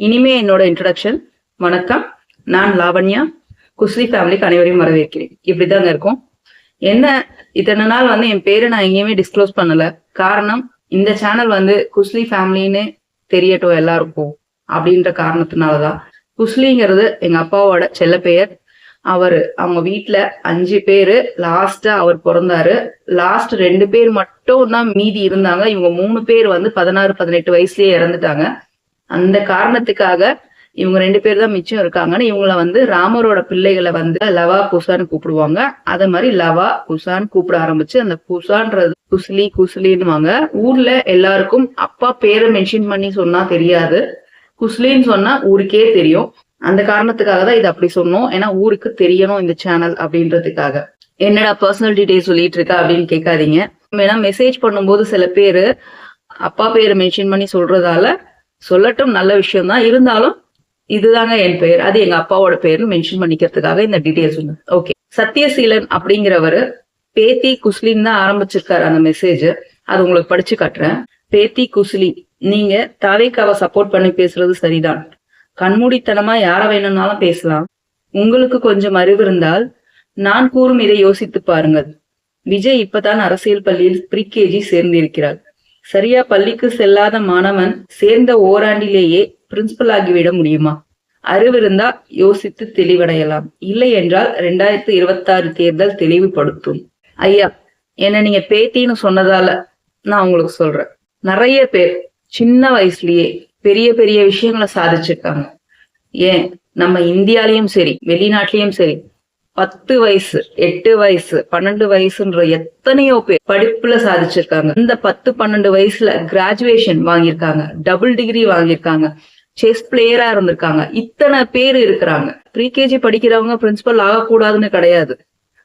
இனிமே என்னோட இன்ட்ரடக்ஷன் வணக்கம். நான் லாவண்யா. குஸ்லி ஃபேமிலிக்கு அனைவரையும் வரவேற்கிறேன். இப்படிதாங்க இருக்கும். என்ன இத்தனை நாள் வந்து என் பேரை நான் எங்கேயுமே டிஸ்க்ளோஸ் பண்ணல. காரணம் இந்த சேனல் வந்து குஸ்லி ஃபேமிலின்னு தெரியட்டும் எல்லாருக்கும் அப்படின்ற காரணத்தினாலதான். குஸ்லிங்கிறது எங்க அப்பாவோட செல்ல பெயர். அவர் அவங்க வீட்டுல அஞ்சு பேரு. லாஸ்டா அவர் பிறந்தாரு. லாஸ்ட் ரெண்டு பேர் மட்டும் தான் மீதி இருந்தாங்க. இவங்க மூணு பேர் வந்து பதினாறு பதினெட்டு வயசுலயே இறந்துட்டாங்க. அந்த காரணத்துக்காக இவங்க ரெண்டு பேர் தான் மிச்சம் இருக்காங்கன்னு இவங்கள வந்து ராமரோட பிள்ளைகளை வந்து லவா குசான்னு கூப்பிடுவாங்க. அதே மாதிரி லவா குசான்னு கூப்பிட ஆரம்பிச்சு அந்த குசான்றது குஸ்லி குஸ்லின்னுவாங்க ஊர்ல எல்லாருக்கும் அப்பா பேரை மென்ஷன் பண்ணி சொன்னா தெரியாது. குஸ்லின்னு சொன்னா ஊருக்கே தெரியும். அந்த காரணத்துக்காக தான் இது அப்படி சொன்னோம். ஏன்னா ஊருக்கு தெரியணும் இந்த சேனல் அப்படின்றதுக்காக. என்னடா பர்சனல் டீடைல்ஸ் சொல்லிட்டு இருக்கா அப்படின்னு கேட்காதீங்க. ஏன்னா மெசேஜ் பண்ணும்போது சில பேரு அப்பா பேரை மென்ஷன் பண்ணி சொல்றதால சொல்லட்டும் நல்ல விஷயம் தான் இருந்தாலும் இதுதாங்க என் பெயர். அது எங்க அப்பாவோட பெயர்னு மென்ஷன் பண்ணிக்கிறதுக்காக இந்த டீடைல்ஸ் ஓகே சத்யசீலன் அப்படிங்கிறவரு பேத்தி குஸ்லின்னு தான் ஆரம்பிச்சிருக்காரு அந்த மெசேஜ் அது உங்களுக்கு படிச்சு காட்டுறேன். பேத்தி குஸ்லி நீங்க தாவேக்காவை சப்போர்ட் பண்ணி பேசுறது சரிதான். கண்மூடித்தனமா யார வேணும்னாலும் பேசலாம். உங்களுக்கு கொஞ்சம் அறிவு இருந்தால் நான் கூறும் இதை யோசித்து பாருங்கள். விஜய் இப்பதான் அரசியல் பள்ளியில் ப்ரீகேஜி சேர்ந்திருக்கிறார். சரியா பள்ளிக்கு செல்லாத மாணவன் சேர்ந்த ஓராண்டிலேயே பிரின்சிபல் ஆகிவிட முடியுமா? அறிவு இருந்தா யோசித்து தெளிவடையலாம். இல்லை என்றால் ரெண்டாயிரத்தி இருபத்தாறு தேர்தல் தெளிவுபடுத்தும். ஐயா என்ன நீங்க பேத்தின்னு சொன்னதால நான் உங்களுக்கு சொல்றேன். நிறைய பேர் சின்ன வயசுலயே பெரிய பெரிய விஷயங்களை சாதிச்சிருக்காங்க. ஏன்? நம்ம இந்தியாலயும் சரி வெளிநாட்டிலயும் சரி பத்து வயசு எட்டு வயசு பன்னெண்டு வயசுன்ற எத்தனையோ பேர் படிப்புல சாதிச்சிருக்காங்க. இந்த பத்து பன்னெண்டு வயசுல கிராஜுவேஷன் வாங்கியிருக்காங்க. டபுள் டிகிரி வாங்கியிருக்காங்க. செஸ் பிளேயரா இருந்திருக்காங்க. இத்தனை பேர் இருக்கிறாங்க. ப்ரீகேஜி படிக்கிறவங்க பிரின்சிபல் ஆகக்கூடாதுன்னு கிடையாது.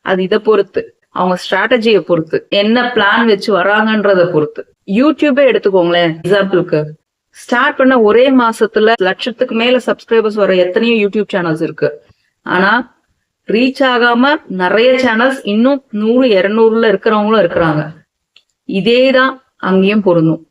அது இதை பொறுத்து அவங்க ஸ்ட்ராட்டஜியை பொறுத்து என்ன பிளான் வச்சு வராங்கன்றத பொறுத்து. யூடியூபே எடுத்துக்கோங்களேன் எக்ஸாம்பிளுக்கு ஸ்டார்ட் பண்ண ஒரே மாசத்துல லட்சத்துக்கு மேல சப்ஸ்கிரைபர்ஸ் வர எத்தனையோ யூடியூப் சேனல்ஸ் இருக்கு. ஆனா ரீச் ஆகாம நிறைய சேனல்ஸ் இன்னும் நூறு இருநூறுல இருக்கிறவங்களும் இருக்கிறாங்க. இதேதான் அங்கேயும் பொருந்தும்.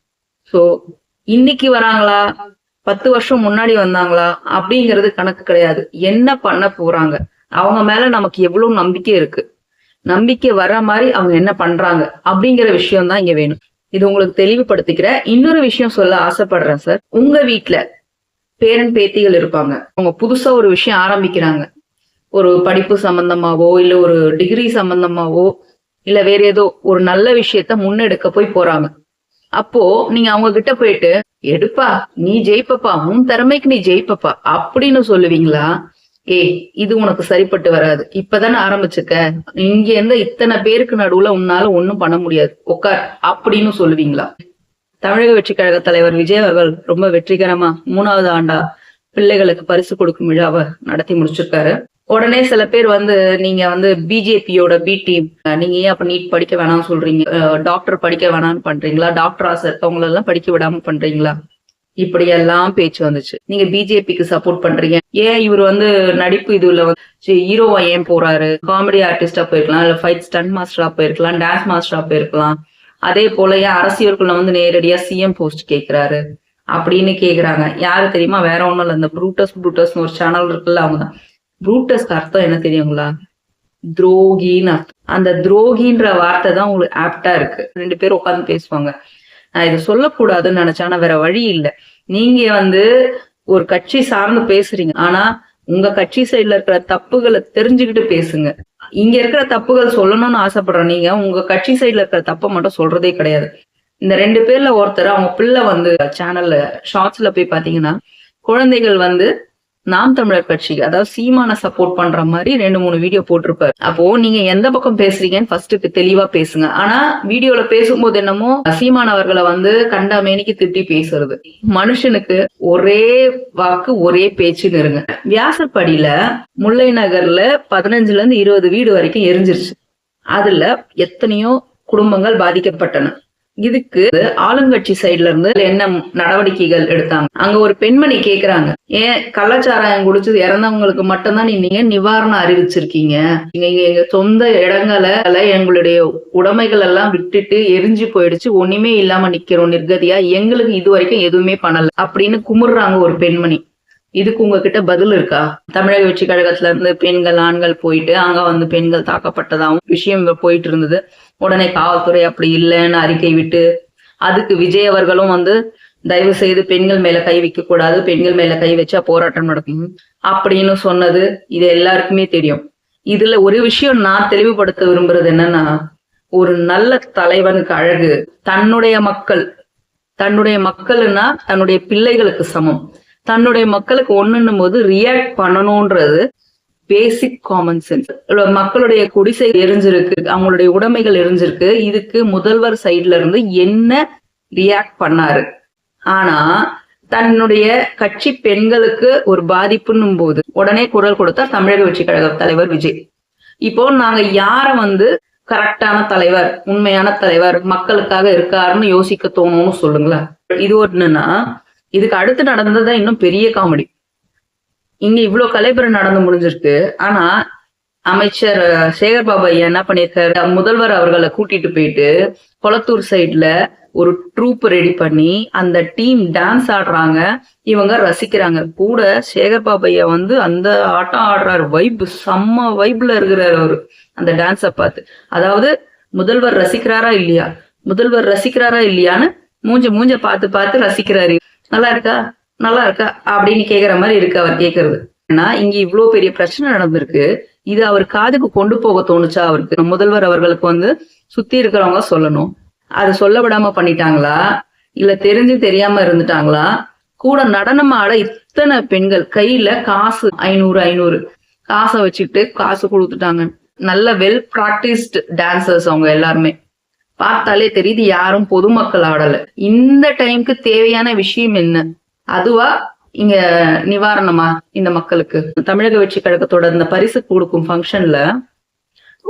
சோ இன்னைக்கு வராங்களா? பத்து வருஷம் முன்னாடி வந்தாங்களா? அப்படிங்கிறது கணக்கு கிடையாது. என்ன பண்ண போறாங்க? அவங்க மேல நமக்கு எவ்வளவு நம்பிக்கை இருக்கு? நம்பிக்கை வர மாதிரி அவங்க என்ன பண்றாங்க? அப்படிங்கிற விஷயம் தான் இங்க வேணும். இது உங்களுக்கு தெளிவுபடுத்திக்கிறேன். இன்னொரு விஷயம் சொல்ல ஆசைப்படுறேன் சார் உங்க வீட்டுல பேரன் பேத்திகள் இருப்பாங்க. அவங்க புதுசா ஒரு விஷயம் ஆரம்பிக்கிறாங்க. ஒரு படிப்பு சம்பந்தமாவோ இல்ல ஒரு டிகிரி சம்பந்தமாவோ இல்ல வேற ஏதோ ஒரு நல்ல விஷயத்த முன்னெடுக்க போய் போறாங்க. அப்போ நீங்க அவங்க கிட்ட போயிட்டு எடுப்பா நீ ஜெயிப்பப்பா உன் திறமைக்கு நீ ஜெயிப்பப்பா அப்படின்னு சொல்லுவீங்களா? ஏய் இது உனக்கு சரிப்பட்டு வராது. இப்பதானே ஆரம்பிச்சுக்க. இங்க இருந்து இத்தனை பேருக்கு நடுவுல உன்னால ஒண்ணும் பண்ண முடியாது. உட்கார் அப்படின்னு சொல்லுவீங்களா? தமிழக வெற்றி கழக தலைவர் விஜய் அவர்கள் ரொம்ப வெற்றிகரமா மூணாவது ஆண்டா பிள்ளைகளுக்கு பரிசு கொடுக்கும் விழாவை நடத்தி முடிச்சிருக்காரு. உடனே சில பேர் வந்து நீங்க வந்து பிஜேபியோட பி டீம் நீங்க ஏன் அப்ப நீட் படிக்க வேணாம்னு சொல்றீங்க? டாக்டர் படிக்க வேணாம்னு பண்றீங்களா? டாக்டர் ஆசை இருக்கவங்க எல்லாம் படிக்க விடாம பண்றீங்களா? இப்படி எல்லாம் பேச்சு வந்துச்சு. நீங்க பிஜேபிக்கு சப்போர்ட் பண்றீங்க. ஏன் இவர் வந்து நடிப்பு இதுல வந்து ஹீரோவா ஏன் போறாரு? காமெடி ஆர்டிஸ்டா போயிருக்கலாம் இல்ல ஃபைட் ஸ்டன் மாஸ்டரா போயிருக்கலாம் டான்ஸ் மாஸ்டரா போயிருக்கலாம். அதே போல ஏன் அரசியலுக்குள்ள வந்து நேரடியா சிஎம் போஸ்ட் கேக்குறாரு? அப்படின்னு கேக்குறாங்க. யாரு தெரியுமா? வேற ஒண்ணும் இல்ல. இந்த ப்ரூட்டஸ் ப்ரூட்டஸ்னு ஒரு சேனல் இருக்குல்ல அவங்க ரூட்டஸ்க்கு அர்த்தம் என்ன தெரியுங்களா? துரோகின்னு அர்த்தம். அந்த துரோகின்ற வார்த்தை தான் உங்களுக்கு ஆப்டா இருக்கு. ரெண்டு பேரும் உட்காந்து பேசுவாங்க. நான் இதை சொல்லக்கூடாதுன்னு நினைச்சா வேற வழி இல்ல. நீங்க வந்து ஒரு கட்சி சார்ந்து பேசுறீங்க. ஆனா உங்க கட்சி சைடுல இருக்கிற தப்புகளை தெரிஞ்சுக்கிட்டு பேசுங்க. இங்க இருக்கிற தப்புகள் சொல்லணும்னு ஆசைப்படுற நீங்க. உங்க கட்சி சைடுல இருக்கிற தப்பை மட்டும் சொல்றதே கிடையாது. இந்த ரெண்டு பேர்ல ஒருத்தர் அவங்க பிள்ளை வந்து சேனல்ல ஷார்ட்ஸ்ல போய் பாத்தீங்கன்னா குழந்தைகள் வந்து நாம் தமிழர் கட்சி அதாவது சீமான சப்போர்ட் பண்ற மாதிரி ரெண்டு மூணு வீடியோ போட்டிருப்பாரு. அப்போ நீங்க எந்த பக்கம் பேசுறீங்கன்னு ஃபர்ஸ்ட் தெளிவா பேசுங்க. ஆனா வீடியோல பேசும்போது என்னமோ சீமான் அவர்களை வந்து கண்டாமேனிக்கு திட்டி பேசுறது. மனுஷனுக்கு ஒரே வாக்கு ஒரே பேச்சு நெருங்க. வியாசப்படியில முல்லை நகர்ல பதினஞ்சுல இருந்து இருபது வீடு வரைக்கும் எரிஞ்சிருச்சு. அதுல எத்தனையோ குடும்பங்கள் பாதிக்கப்பட்டன. இதுக்கு ஆளுங்கட்சி சைடுல இருந்து என்ன நடவடிக்கைகள் எடுத்தாங்க? அங்க ஒரு பெண்மணி கேக்குறாங்க ஏன் கள்ளச்சாராயம் குடிச்சு இறந்தவங்களுக்கு மட்டும்தான் நீங்க நிவாரணம் அறிவிச்சிருக்கீங்க? நீங்க எங்க சொந்த இடங்களை எங்களுடைய உடைமைகள் எல்லாம் விட்டுட்டு எரிஞ்சு போயிடுச்சு. ஒண்ணுமே இல்லாம நிக்கிறோம் நிர்கதியா. எங்களுக்கு இது வரைக்கும் எதுவுமே பண்ணல. அப்படின்னு குமுறுறாங்க ஒரு பெண்மணி. இதுக்கு உங்ககிட்ட பதில் இருக்கா? தமிழக வெற்றி கழகத்துல இருந்து பெண்கள் ஆண்கள் போயிட்டு அங்க வந்து பெண்கள் தாக்கப்பட்டதாகவும் விஷயம் போயிட்டு இருந்தது. உடனே காவல்துறை அப்படி இல்லைன்னு அறிக்கை விட்டு அதுக்கு விஜய் அவர்களும் வந்து தயவு செய்து பெண்கள் மேல கை வைக்க கூடாது பெண்கள் மேல கை வச்சா போராட்டம் நடக்கும் அப்படின்னு சொன்னது. இது எல்லாருக்குமே தெரியும். இதுல ஒரு விஷயம் நான் தெளிவுபடுத்த விரும்புறது என்னன்னா ஒரு நல்ல தலைவனுக்கு அழகு தன்னுடைய மக்கள் தன்னுடைய மக்கள்னா தன்னுடைய பிள்ளைகளுக்கு சமம். தன்னுடைய மக்களுக்கு ஒண்ணுன்னும் போது ரியாக்ட் பண்ணணும்ன்றது பேசிக் காமன் சென்ஸ் மக்களுடைய குடிசை எரிஞ்சிருக்கு அவங்களுடைய உடைமைகள் எரிஞ்சிருக்கு இதுக்கு முதல்வர் சைட்ல இருந்து என்ன ரியாக்ட் பண்ணாரு? ஆனா தன்னுடைய கட்சி பெண்களுக்கு ஒரு பாதிப்புன்னும் போது உடனே குரல் கொடுத்தார் தமிழக வெற்றி கழக தலைவர் விஜய். இப்போ நாங்க யார வந்து கரெக்டான தலைவர் உண்மையான தலைவர் மக்களுக்காக இருக்காருன்னு யோசிக்க தோணும்னு சொல்லுங்களேன். இது ஒண்ணுன்னா இதுக்கு அடுத்து நடந்ததுதான் இன்னும் பெரிய காமெடி இங்க இவ்வளவு கலைபுரம் நடந்து முடிஞ்சிருக்கு. ஆனா அமைச்சர் சேகர் பாபா ஐயா என்ன பண்ணிருக்காரு? முதல்வர் அவர்களை கூட்டிட்டு போயிட்டு கொளத்தூர் சைட்ல ஒரு ட்ரூப் ரெடி பண்ணி அந்த டீம் டான்ஸ் ஆடுறாங்க. இவங்க ரசிக்கிறாங்க. கூட சேகர் பாபையா வந்து அந்த ஆட்டம் ஆடுறாரு. வைப் செம்ம வைப்ல இருக்கிறாரு அவரு. அந்த டான்ஸை பார்த்து. அதாவது முதல்வர் ரசிக்கிறாரா இல்லையா? முதல்வர் ரசிக்கிறாரா இல்லையான்னு மூஞ்ச மூஞ்ச பார்த்து பார்த்து ரசிக்கிறாரு. நல்லா இருக்கா நல்லா இருக்கா அப்படின்னு கேக்குற மாதிரி இருக்கு அவர் கேக்குறது. ஏன்னா இங்க இவ்வளவு பெரிய பிரச்சனை நடந்திருக்கு. இது அவர் காதுக்கு கொண்டு போக தோணுச்சா அவருக்கு? முதல்வர் அவர்களுக்கு வந்து சுத்தி இருக்கிறவங்க சொல்லணும். அது சொல்ல விடாம பண்ணிட்டாங்களா? இல்ல தெரிஞ்சு தெரியாம இருந்துட்டாங்களா? கூட நடனம் ஆட இத்தனை பெண்கள் கையில காசு ஐநூறு ஐநூறு. காசை வச்சுக்கிட்டு காசு கொடுத்துட்டாங்க. நல்ல வெல் ப்ராக்டிஸ்ட் டான்சர்ஸ் அவங்க எல்லாருமே. பார்த்தாலே தெரியுது யாரும் பொதுமக்கள் ஆடல. இந்த டைம்க்கு தேவையான விஷயம் என்ன? அதுவா இங்க நிவாரணமா இந்த மக்களுக்கு? தமிழக வெற்றி கழகத்தோட இந்த பரிசு கொடுக்கும் ஃபங்க்ஷன்ல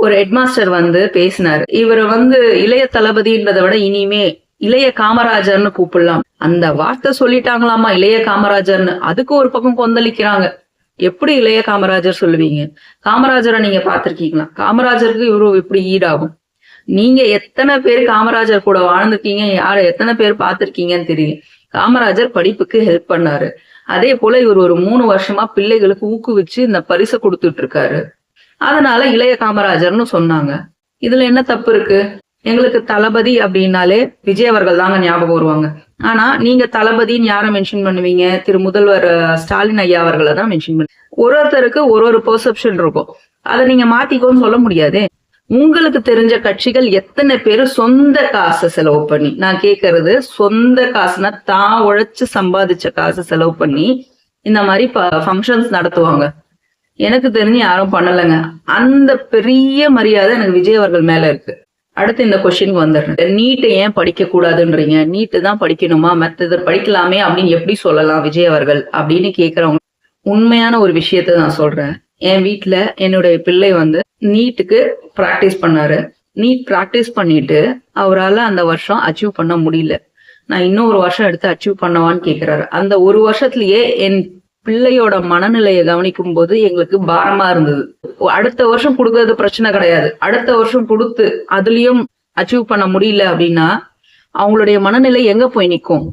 ஒரு ஹெட்மாஸ்டர் வந்து பேசினாரு. இவரை வந்து இளைய தளபதின்றதை விட இனிமே இளைய காமராஜர்னு கூப்பிடலாம். அந்த வார்த்தை சொல்லிட்டாங்களாமா இளைய காமராஜர்னு? அதுக்கு ஒரு பக்கம் கொந்தளிக்கிறாங்க. எப்படி இளைய காமராஜர் சொல்லுவீங்க? காமராஜரை நீங்க பாத்திருக்கீங்களா காமராஜருக்கு இவரு எப்படி ஈடாகும். நீங்க எத்தனை பேர் காமராஜர் கூட வாழ்ந்திருக்கீங்க? யார எத்தனை பேர் பார்த்திருக்கீங்கன்னு தெரியல. காமராஜர் படிப்புக்கு ஹெல்ப் பண்ணாரு. அதே போல இவர் ஒரு மூணு வருஷமா பிள்ளைகளுக்கு ஊக்குவிச்சு இந்த பரிசை கொடுத்துட்டு இருக்காரு அதனால இளைய காமராஜர்னு சொன்னாங்க. இதுல என்ன தப்பு இருக்கு? எங்களுக்கு தளபதி அப்படின்னாலே விஜய் அவர்கள் தாங்க ஞாபகம் வருவாங்க. ஆனா நீங்க தளபதின்னு யாரை மென்ஷன் பண்ணுவீங்க? திரு முதல்வர் ஸ்டாலின் ஐயா அவர்களை தான் மென்ஷன் பண்ணு ஒரு ஒருத்தருக்கு ஒரு ஒரு பெர்செப்ஷன் இருக்கும். அதை நீங்க மாத்திக்கோன்னு சொல்ல முடியாது. உங்களுக்கு தெரிஞ்ச கட்சிகள் எத்தனை பேர் சொந்த காசை செலவு பண்ணி நான் கேட்கறது சொந்த காசுனா தான் உழைச்சு சம்பாதிச்ச காசை செலவு பண்ணி இந்த மாதிரி ஃபங்க்ஷன்ஸ் நடத்துவாங்க. எனக்கு தெரிஞ்சு யாரும் பண்ணலைங்க. அந்த பெரிய மரியாதை எனக்கு விஜய் அவர்கள் மேல இருக்கு. அடுத்து இந்த கொஸ்டினுக்கு வந்துடுறேன். நீட்டை ஏன் படிக்க கூடாதுன்றீங்க? நீட்டு தான் படிக்கணுமா? மற்றது படிக்கலாமே அப்படின்னு எப்படி சொல்லலாம் விஜய் அவர்கள் அப்படின்னு கேட்கறவங்க உண்மையான ஒரு விஷயத்த நான் சொல்றேன். என் வீட்டில் என்னுடைய பிள்ளை வந்து நீட்டுக்கு ப்ராக்டிஸ் பண்ணாரு. நீட் ப்ராக்டிஸ் பண்ணிட்டு அவரால அந்த வருஷம் அச்சீவ் பண்ண முடியல. நான் இன்னும் ஒரு வருஷம் எடுத்து அச்சீவ் பண்ணவான்னு கேக்குறாரு. அந்த ஒரு வருஷத்துலயே என் பிள்ளையோட மனநிலையை கவனிக்கும் போது எங்களுக்கு பாரமா இருந்தது. அடுத்த வருஷம் கொடுக்கறது பிரச்சனை கிடையாது. அடுத்த வருஷம் கொடுத்து அதுலயும் அச்சீவ் பண்ண முடியல அப்படின்னா அவங்களுடைய மனநிலை எங்க போய் நிக்கும்?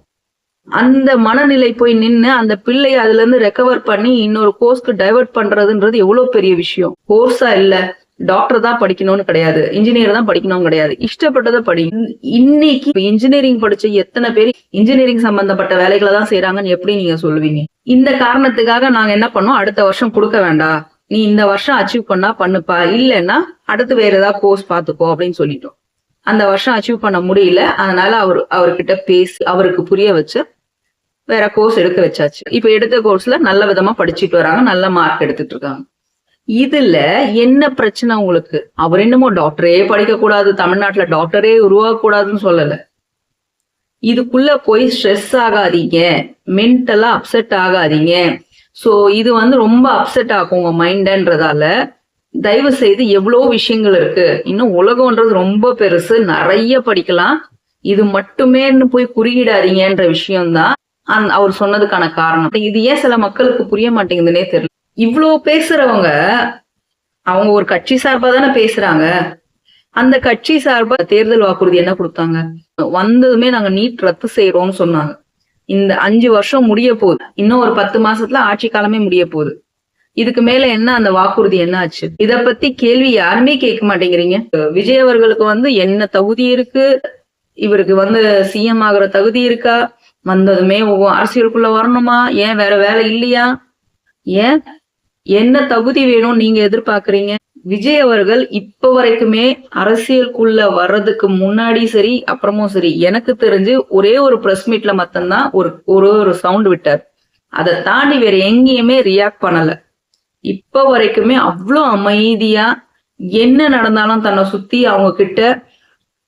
அந்த மனநிலை போய் நின்னு அந்த பிள்ளைய அதுல இருந்து ரெக்கவர் பண்ணி இன்னொரு கோர்ஸ்க்கு டைவர்ட் பண்றதுன்றது எவ்வளவு பெரிய விஷயம். கோர்ஸா இல்ல டாக்டர் தான் படிக்கணும்னு கிடையாது. இன்ஜினியர் தான் படிக்கணும்னு கிடையாது. இஷ்டப்பட்டதை படி. இன்னைக்கு இன்ஜினியரிங் படிச்ச எத்தனை பேர் இன்ஜினியரிங் சம்பந்தப்பட்ட வேலைகளை தான் செய்யறாங்கன்னு எப்படி நீங்க சொல்லுவீங்க? இந்த காரணத்துக்காக நாங்க என்ன பண்ணோம்? அடுத்த வருஷம் கொடுக்க வேண்டாம். நீ இந்த வருஷம் அச்சீவ் பண்ணா பண்ணுப்பா. இல்லைன்னா அடுத்து வேற ஏதாவது கோர்ஸ் பாத்துக்கோ அப்படின்னு சொல்லிட்டோம். அந்த வருஷம் அச்சீவ் பண்ண முடியல. அதனால அவர் அவர்கிட்ட பேசி அவருக்கு புரிய வச்சு வேற கோர்ஸ் எடுக்க வச்சாச்சு. இப்ப எடுத்த கோர்ஸ்ல நல்ல விதமா படிச்சுட்டு வராங்க நல்ல மார்க் எடுத்துட்டு இருக்காங்க. இதுல என்ன பிரச்சனை உங்களுக்கு? அவர் என்னமோ டாக்டரே படிக்க கூடாது தமிழ்நாட்டுல டாக்டரே உருவாக கூடாதுன்னு சொல்லல. இதுக்குள்ள போய் ஸ்ட்ரெஸ் ஆகாதீங்க. மென்டலா அப்செட் ஆகாதீங்க. சோ இது வந்து ரொம்ப அப்செட் ஆகும் உங்க மைண்டன்றதால தயவு செய்து எவ்வளவு விஷயங்கள் இருக்கு. இன்னும் உலகம்ன்றது ரொம்ப பெருசு. நிறைய படிக்கலாம். இது மட்டுமேன்னு போய் குறியிடாதீங்கன்ற விஷயம்தான். அவர் சொன்னதுக்கான காரணம். இது ஏன் சில மக்களுக்கு புரிய மாட்டேங்குதுன்னே தெரியல. இவ்வளோ பேசுறவங்க அவங்க ஒரு கட்சி சார்பா தானே பேசுறாங்க. அந்த கட்சி சார்பா தேர்தல் வாக்குறுதி என்ன கொடுத்தாங்க? வந்ததுமே நாங்க நீட் ரத்து செய்யறோம்னு சொன்னாங்க. இந்த அஞ்சு வருஷம் முடிய போகுது. இன்னும் ஒரு பத்து மாசத்துல ஆட்சி காலமே முடிய போகுது. இதுக்கு மேல என்ன அந்த வாக்குறுதி என்ன ஆச்சு இத பத்தி கேள்வி யாருமே கேட்க மாட்டேங்கிறீங்க. விஜய் அவர்களுக்கு வந்து என்ன தகுதி இருக்கு? இவருக்கு வந்து சிஎம் ஆகுற தகுதி இருக்கா? வந்ததுமே அரசியலுக்குள்ள வரணுமா? ஏன் வேற வேலை இல்லையா? ஏன்? என்ன தகுதி வேணும் நீங்க எதிர்பார்க்கறீங்க? விஜய் அவர்கள் இப்ப வரைக்குமே அரசியலுக்குள்ள வர்றதுக்கு முன்னாடி சரி அப்புறமும் சரி எனக்கு தெரிஞ்சு ஒரே ஒரு பிரஸ் மீட்ல மட்டும்தான் ஒரு ஒரு ஒரு சவுண்ட் விட்டார். அதை தாண்டி வேற எங்கேயுமே ரியாக்ட் பண்ணல. இப்ப வரைக்குமே அவ்வளோ அமைதியா என்ன நடந்தாலும் தன்னை சுத்தி அவங்க கிட்ட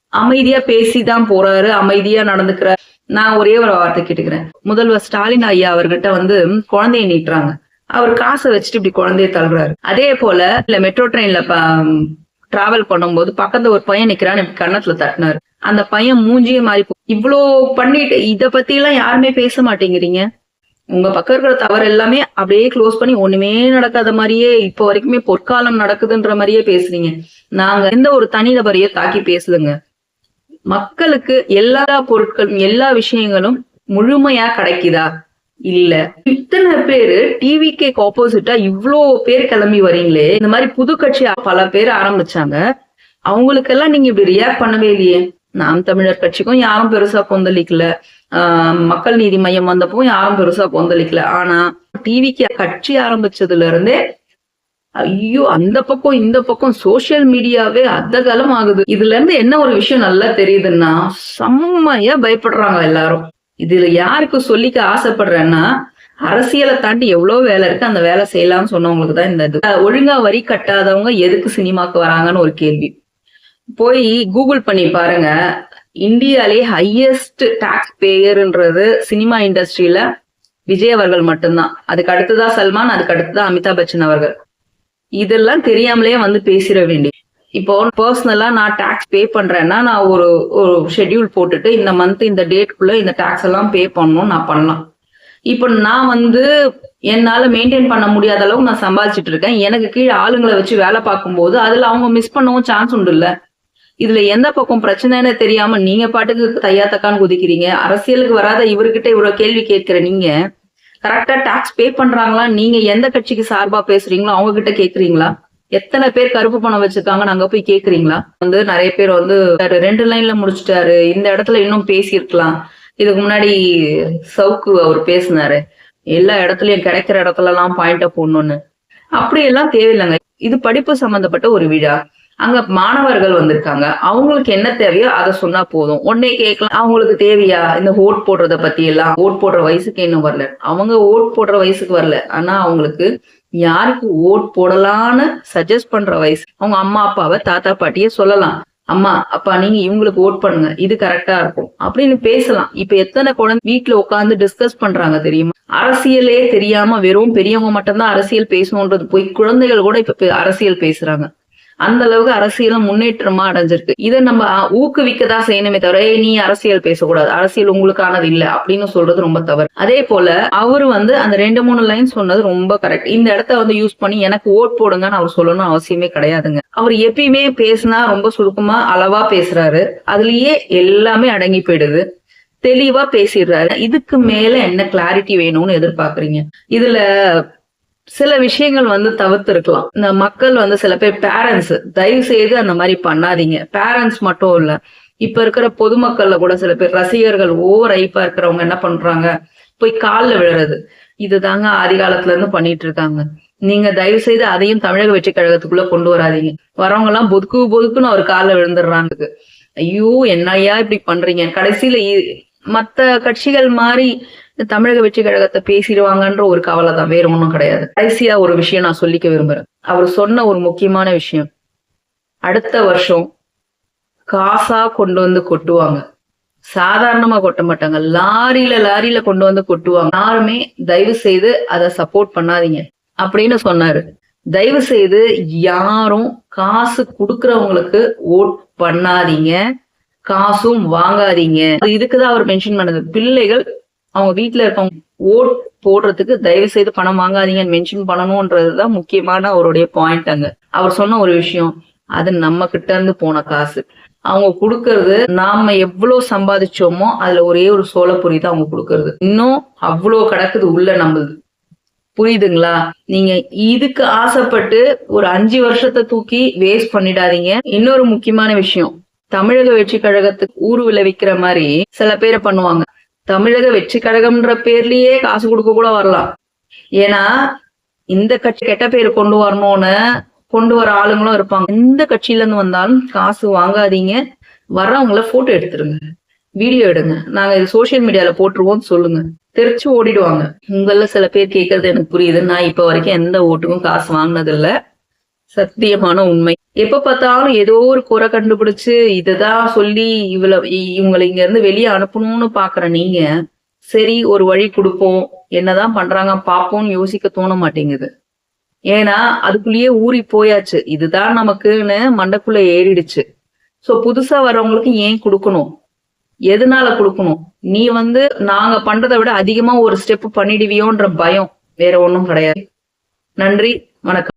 அமைதியா பேசிதான் போறாரு அமைதியா நடந்துக்கிறாரு. நான் ஒரே ஒரு வார்த்தை கேட்டுக்கிறேன். முதல்வர் ஸ்டாலின் ஐயா அவர்கிட்ட வந்து குழந்தைய நீட்டுறாங்க. அவர் காசை வச்சுட்டு இப்படி குழந்தைய தள்ளுறாரு. அதே போல இல்ல மெட்ரோ ட்ரெயின்ல டிராவல் பண்ணும்போது பக்கத்துல ஒரு பையன் நிக்கிறான்னு இப்படி கன்னத்துல தட்டினாரு. அந்த பையன் மூஞ்சியே மாறி போ- இவ்ளோ பண்ணிட்டு இத பத்தி எல்லாம் யாருமே பேச மாட்டேங்கிறீங்க? உங்க பக்கம் இருக்கிற தவறு எல்லாமே அப்படியே க்ளோஸ் பண்ணி ஒண்ணுமே நடக்காத மாதிரியே இப்ப வரைக்குமே பொற்காலம் நடக்குதுன்ற மாதிரியே பேசுறீங்க. நாங்க எந்த ஒரு தனிநபரையோ தாக்கி பேசலுங்க. மக்களுக்கு எல்லா பொருட்களும் எல்லா விஷயங்களும் முழுமையா கிடைக்குதா? இல்ல. இத்தனை பேரு டிவிக்கு ஆப்போசிட்டா இவ்வளோ பேர் கிளம்பி வரீங்களே. இந்த மாதிரி புது கட்சி பல பேர் ஆரம்பிச்சாங்க. அவங்களுக்கெல்லாம் நீங்க இப்படி ரியாக்ட் பண்ணவே இல்லையே. நாம் தமிழர் கட்சிக்கும் யாரும் பெருசா கொந்தளிக்கல. ஆஹ் மக்கள் நீதி மையம் வந்தப்போ யாரும் பெருசா கொந்தளிக்கல. ஆனா டிவிக்கு கட்சி ஆரம்பிச்சதுல இருந்தே ஐயோ அந்த பக்கம் இந்த பக்கம் சோசியல் மீடியாவே அதகலம் ஆகுது இதுல இருந்து என்ன ஒரு விஷயம் நல்லா தெரியுதுன்னா செம்மையா பயப்படுறாங்க எல்லாரும். இதுல யாருக்கு சொல்லிக்க ஆசைப்படுறேன்னா அரசியலை தாண்டி எவ்வளவு வேலை இருக்கு அந்த வேலை செய்யலாம்னு சொன்னவங்களுக்கு தான் இந்த இது. ஒழுங்கா வரி கட்டாதவங்க எதுக்கு சினிமாக்கு வராங்கன்னு ஒரு கேள்வி. போய் கூகுள் பண்ணி பாருங்க. இந்தியாலே ஹையஸ்ட் டாக்ஸ் பேயர்ன்றது சினிமா இண்டஸ்ட்ரியில விஜய் அவர்கள் மட்டும்தான். அதுக்கு அடுத்துதான் சல்மான் அதுக்கு அடுத்துதான் அமிதாப் பச்சன் அவர்கள். இதெல்லாம் தெரியாமலே வந்து பேசிட வேண்டிய இப்போ பர்சனலா நான் டாக்ஸ் பே பண்றேன்னா நான் ஒரு ஒரு ஷெட்யூல் போட்டுட்டு இந்த மந்த் இந்த டேட்குள்ள இந்த டாக்ஸ் எல்லாம் பே பண்ணணும் நான் பண்ணலாம். இப்போ நான் வந்து என்னால மெயின்டைன் பண்ண முடியாத அளவுக்கு நான் சம்பாதிச்சிட்டு இருக்கேன். எனக்கு கீழே ஆளுங்களை வச்சு வேலை பார்க்கும்போது அதுல அவங்க மிஸ் பண்ணவும் சான்ஸ் உண்டு இல்ல. இதுல எந்த பக்கம் பிரச்சனைன்னு தெரியாம நீங்க பாட்டுக்கு தையா தக்கான்னு குதிக்கிறீங்க. அரசியலுக்கு வராத இவர்கிட்ட இவ்வளவு கேள்வி கேட்கிற நீங்க கரெக்டா டாக்ஸ் பே பண்றாங்களா? நீங்க எந்த கட்சிக்கு சார்பா பேசுறீங்களோ அவங்க கிட்ட கேக்குறீங்களா? எத்தனை பேர் கருப்பு பணம் வச்சிருக்காங்க அங்க போய் கேக்குறீங்களா? வந்து நிறைய பேர் வந்து ரெண்டு லைன்ல முடிச்சிட்டாரு. இந்த இடத்துல இன்னும் பேசியிருக்கலாம். இதுக்கு முன்னாடி சவுக்கு அவர் பேசினாரு. எல்லா இடத்துலயும் கிடைக்கிற இடத்துல எல்லாம் பாயிண்ட போடணும்னு. அப்படி எல்லாம் தேவையில்லைங்க. இது படிப்பு சம்பந்தப்பட்ட ஒரு விழா. அங்க மாணவர்கள் வந்திருக்காங்க. அவங்களுக்கு என்ன தேவையோ அதை சொன்னா போதும். உடனே கேட்கலாம். அவங்களுக்கு தேவையா? இந்த ஓட் போடுறத பத்தி எல்லாம். ஓட் போடுற வயசுக்கு இன்னும் வரல. அவங்க ஓட் போடுற வயசுக்கு வரல. ஆனா அவங்களுக்கு யாருக்கு ஓட் போடலான்னு சஜஸ்ட் பண்ற வயசு? அவங்க அம்மா அப்பாவை தாத்தா பாட்டிய சொல்லலாம். அம்மா அப்பா நீங்க இவங்களுக்கு ஓட் பண்ணுங்க. இது கரெக்டா இருக்கும். அப்படின்னு பேசலாம். இப்ப எத்தனை குழந்தை வீட்டுல உட்கார்ந்து டிஸ்கஸ் பண்றாங்க தெரியுமா? அரசியலே தெரியாம வெறும் பெரியவங்க மட்டும்தான் அரசியல் பேசணும்ன்றது போய் குழந்தைகள் கூட இப்ப அரசியல் பேசுறாங்க. அந்த அளவுக்கு அரசியலும் முன்னேற்றமா அடைஞ்சிருக்கு. இதை நம்ம ஊக்குவிக்கதான் செய்யணுமே தவிர நீ அரசியல் பேசக்கூடாது. அரசியல் உங்களுக்கானது இல்ல. அப்படின்னு சொல்றது ரொம்ப தவறு. அதே போல அவரு வந்து அந்த ரெண்டு மூணு லைன் சொன்னது ரொம்ப கரெக்ட் இந்த இடத்த வந்து யூஸ் பண்ணி எனக்கு ஓட் போடுங்கன்னு அவர் சொல்லணும் அவசியமே கிடையாதுங்க. அவர் எப்பயுமே பேசினா ரொம்ப சுருக்கமா அளவா பேசுறாரு. அதுலயே எல்லாமே அடங்கி போயிடுது. தெளிவா பேசிடுறாரு. இதுக்கு மேல என்ன கிளாரிட்டி வேணும்னு எதிர்பார்க்கறீங்க? இதுல சில விஷயங்கள் வந்து தவிர்த்து இருக்கலாம் இந்த மக்கள் வந்து சில பேர் பேரண்ட்ஸ் தயவு செய்து அந்த மாதிரி பண்ணாதீங்க. பேரண்ட்ஸ் மட்டும் இல்ல. இப்ப இருக்கிற பொதுமக்கள்ல கூட சில பேர் ரசிகர்கள் ஓவர் ஐப்பா இருக்கிறவங்க என்ன பண்றாங்க? போய் கால்ல விழுறது. இதுதாங்க ஆதி காலத்துல இருந்து பண்ணிட்டு இருக்காங்க. நீங்க தயவு செய்து அதையும் தமிழக வெற்றி கழகத்துக்குள்ள கொண்டு வராதீங்க. வரவங்க எல்லாம் பொதுக்கு பொதுக்குன்னு அவர் கால்ல விழுந்துடுறாங்க. ஐயோ என்னையா இப்படி பண்றீங்க? கடைசியில மத்த கட்சிகள் மாதிரி இந்த தமிழக வெற்றி கழகத்தை பேசிடுவாங்கன்ற ஒரு கவலை தான் வேற ஒன்றும் கிடையாது. கடைசியா ஒரு விஷயம் நான் சொல்லிக்க விரும்புறேன். அவர் சொன்ன ஒரு முக்கியமான விஷயம். அடுத்த வருஷம் காசா கொண்டு வந்து கொட்டுவாங்க. சாதாரணமா கொட்ட மாட்டாங்க. லாரியில லாரியில கொண்டு வந்து கொட்டுவாங்க. யாருமே தயவு செய்து அதை சப்போர்ட் பண்ணாதீங்க. அப்படின்னு சொன்னாரு. தயவு செய்து யாரும் காசு கொடுக்கறவங்களுக்கு ஓட் பண்ணாதீங்க. காசும் வாங்காதீங்க. இதுக்குதான் அவர் மென்ஷன் பண்ணது. பிள்ளைகள் அவங்க வீட்டுல இருக்கவங்க ஓட் போடுறதுக்கு தயவு செய்து பணம் வாங்காதீங்கன்னு மென்ஷன் பண்ணணும்ன்றதுதான் முக்கியமான அவருடைய பாயிண்ட் அங்க. அவர் சொன்ன ஒரு விஷயம் அது நம்ம கிட்ட இருந்து போன காசு. அவங்க கொடுக்கறது நாம எவ்வளவு சம்பாதிச்சோமோ அதுல ஒரே ஒரு சோளப்பொரி தான் அவங்க கொடுக்கறது. இன்னும் அவ்வளோ கிடக்குது உள்ள நம்மளுது. புரியுதுங்களா? நீங்க இதுக்கு ஆசைப்பட்டு ஒரு அஞ்சு வருஷத்தை தூக்கி வேஸ்ட் பண்ணிடாதீங்க. இன்னொரு முக்கியமான விஷயம் தமிழக வெற்றி கழகத்துக்கு ஊரு விளைவிக்கிற மாதிரி சில பேரை பண்ணுவாங்க. தமிழக வெற்றி கழகம்ன்ற பேர்லயே காசு கொடுக்க கூட வரலாம். ஏன்னா இந்த கட்சி கெட்ட பேர் கொண்டு வரணும்னு கொண்டு வர ஆளுங்களும் இருப்பாங்க. எந்த கட்சியில இருந்து வந்தாலும் காசு வாங்காதீங்க. வர்றவங்கள போட்டோ எடுத்துருங்க. வீடியோ எடுங்க. நாங்க இது சோசியல் மீடியால போட்டுருவோம்னு சொல்லுங்க. தெரிச்சு ஓடிடுவாங்க. உங்கள சில பேர் கேட்கறது எனக்கு புரியுது. நான் இப்ப வரைக்கும் எந்த ஓட்டுக்கும் காசு வாங்கினது இல்லை சத்தியமான உண்மை. எப்ப பார்த்தாலும் ஏதோ ஒரு குறை கண்டுபிடிச்சு இதுதான் சொல்லி இவ்வளவு இவங்களை இங்க இருந்து வெளியே அனுப்பணும்னு பாக்குற நீங்க சரி ஒரு வழி கொடுப்போம். என்னதான் பண்றாங்க பாப்போம்னு யோசிக்க தோண மாட்டேங்குது. ஏன்னா அதுக்குள்ளேயே ஊறி போயாச்சு. இதுதான் நமக்குன்னு மண்டக்குள்ள ஏறிடுச்சு. சோ புதுசா வர்றவங்களுக்கு ஏன் கொடுக்கணும்? எதனால கொடுக்கணும்? நீ வந்து நாங்க பண்றதை விட அதிகமா ஒரு ஸ்டெப் பண்ணிடுவியோன்ற பயம். வேற ஒண்ணும் கிடையாது. நன்றி வணக்கம்.